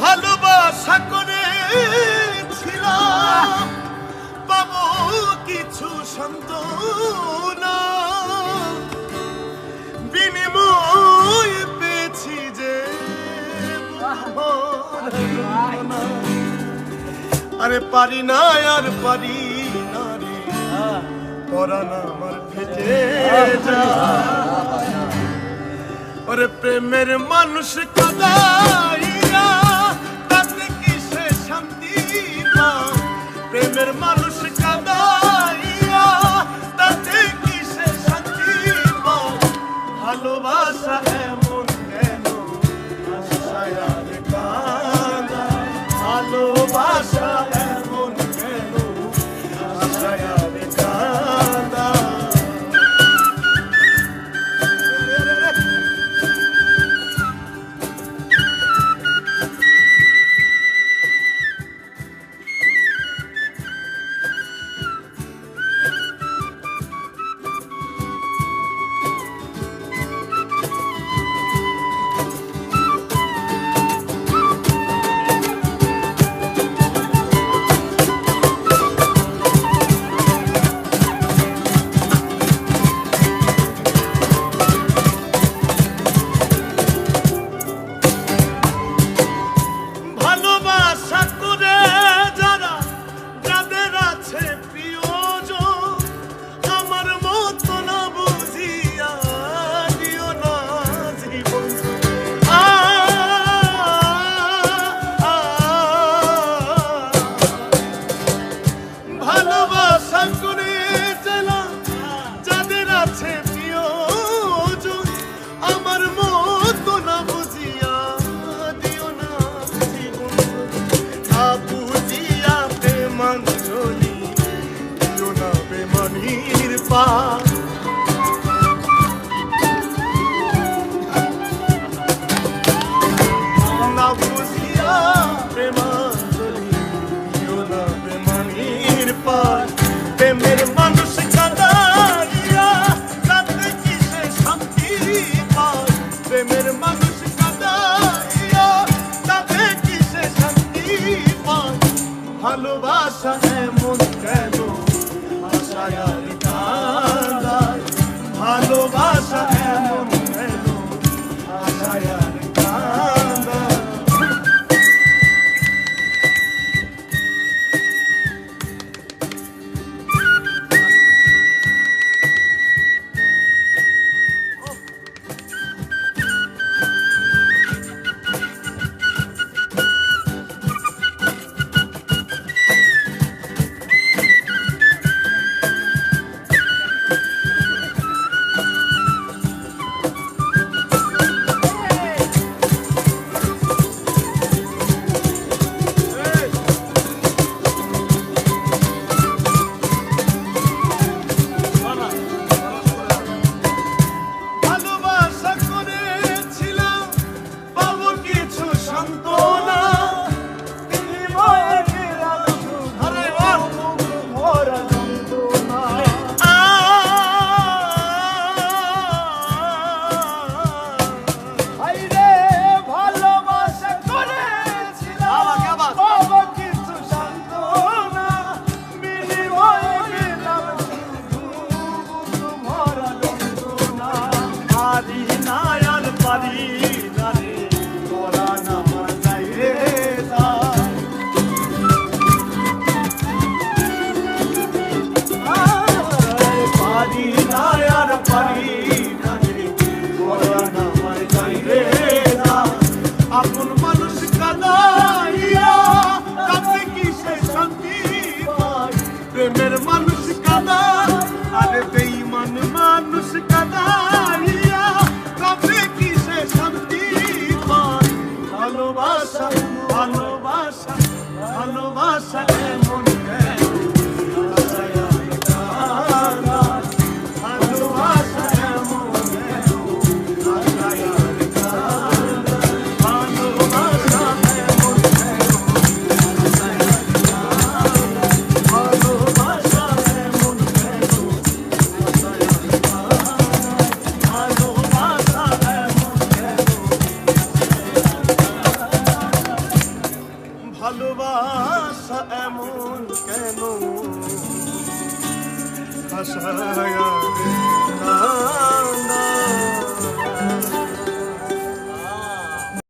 ভালোবাসা করেছিলাম পাবো কিছু সান্ত্বনা। বিনিময় পেয়েছি যে আরে পারি না, আর পারি না রে। পরান আমার ফেটে যা ওরে প্রেমের মানুষ কাদায় ভালোবাসা পা। না বুঝিয়া প্রেমাঞ্জলি দিও না প্রেমানির পার প্রেমের মানুষ কাদা গিয়া কাঁদতে কিসে শান্তি পায়। প্রেমের মানুষ কাদা গিয়া কাঁদতে কিসে শান্তি পায়। ভালোবাসা পারি না আর পারি না রে তোরা না মানাই রে পারি না আর পারি hasaya